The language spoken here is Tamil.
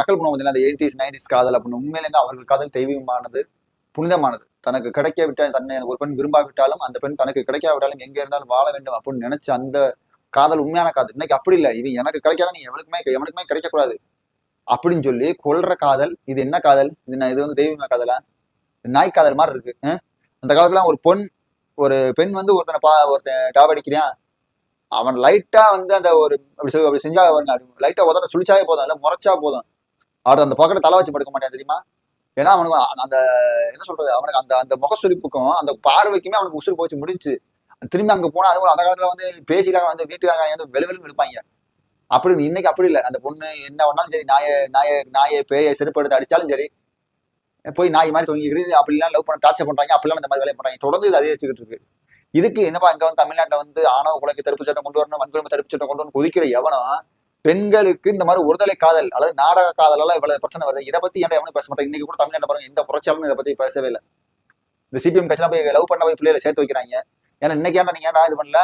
நக்கல் பண்ணுவோம் வந்து அந்த எயிட்டிஸ் நைன்டிஸ் காதல் அப்படின்னு உண்மையிலேங்க அவர்கள் காதல் தெய்வீகமானது புனிதமானது. தனக்கு கிடைக்காவிட்டால் தன்னை ஒரு பெண் விரும்பாவிட்டாலும் அந்த பெண் தனக்கு கிடைக்காவிட்டாலும் எங்க இருந்தாலும் வாழ வேண்டும் அப்படின்னு நினைச்ச அந்த காதல் உண்மையான காதல். இன்னைக்கு அப்படி இல்லை. இவன் எனக்கு கிடைக்காத நீ எவனுக்குமே எவனுக்குமே கிடைக்கக்கூடாது. அப்படின்னு சொல்லி கொல்ற காதல் இது என்ன காதல்? இது நான் இது வந்து தெய்வீக காதலா? நாய் காதல் மாதிரி இருக்கு. அந்த காலத்துல ஒரு பொன் ஒரு பெண் வந்து ஒருத்தனை பா ஒருத்தன் டாப் அடிக்கிறான் அவன் லைட்டா வந்து அந்த ஒரு அப்படி அப்படி செஞ்சா லைட்டா உதட்ட சுழிச்சாவே போதும். இல்லை முறைச்சா போதும். அவர் அந்த பக்கத்துல தலை வச்சு படுக்க மாட்டேன் தெரியுமா? ஏன்னா அவனுக்கு அந்த என்ன சொல்றது அவனுக்கு அந்த அந்த முகசுரிப்புக்கும் அந்த பார்வைக்குமே அவனுக்கு உசுறு போச்சு முடிஞ்சு திரும்பி அங்க போனா அது அந்த காலத்துல வந்து பேசிக்காக வந்து வீட்டுக்காக வந்து வெளு எடுப்பாங்க அப்படி இன்னைக்கு அப்படி இல்லை. அந்த பொண்ணு என்ன பண்ணாலும் சரி நாய நாய நாயை பேயை செருப்பு எடுத்து அடிச்சாலும் சரி போய் நாய் மாதிரி தொங்கிக்கிட்டு அப்படிலாம் லவ் பண்ண டார்ச்சர் பண்றாங்க அப்படிலாம் இந்த மாதிரி வேலையை பண்றாங்க. தொடர்ந்து இது அதிகரிச்சுக்கிட்டு இருக்கு. இதுக்கு என்னப்பா இங்க வந்து தமிழ்நாட்டில் வந்து ஆணவ குலைக்கு தடுப்பு சட்டம் கொண்டு வரணும் வன்கொடுமை தடுப்பு சட்டம் கொண்டு வரணும் குதிக்கிற எவனும் பெண்களுக்கு இந்த மாதிரி ஒருதலை காதல் அல்லது நாடக காதல் எல்லாம் இவ்வளவு பிரச்சனை வருது. இதை பத்தி ஏன்டா எவனும் பேச மாட்டேன் இன்னைக்கு கூட தமிழ் என்ன பாருங்க எந்த புரட்சியாலும் இதை பத்தி பேசவே இல்லை. இந்த சிபிஎம் கட்சியெல்லாம் போய் லவ் பண்ண போய் பிள்ளைகளை சேர்த்து வைக்கிறாங்க. ஏன்னா இன்னைக்கு ஏன்டா நீங்க ஏன்டா இது பண்ணல?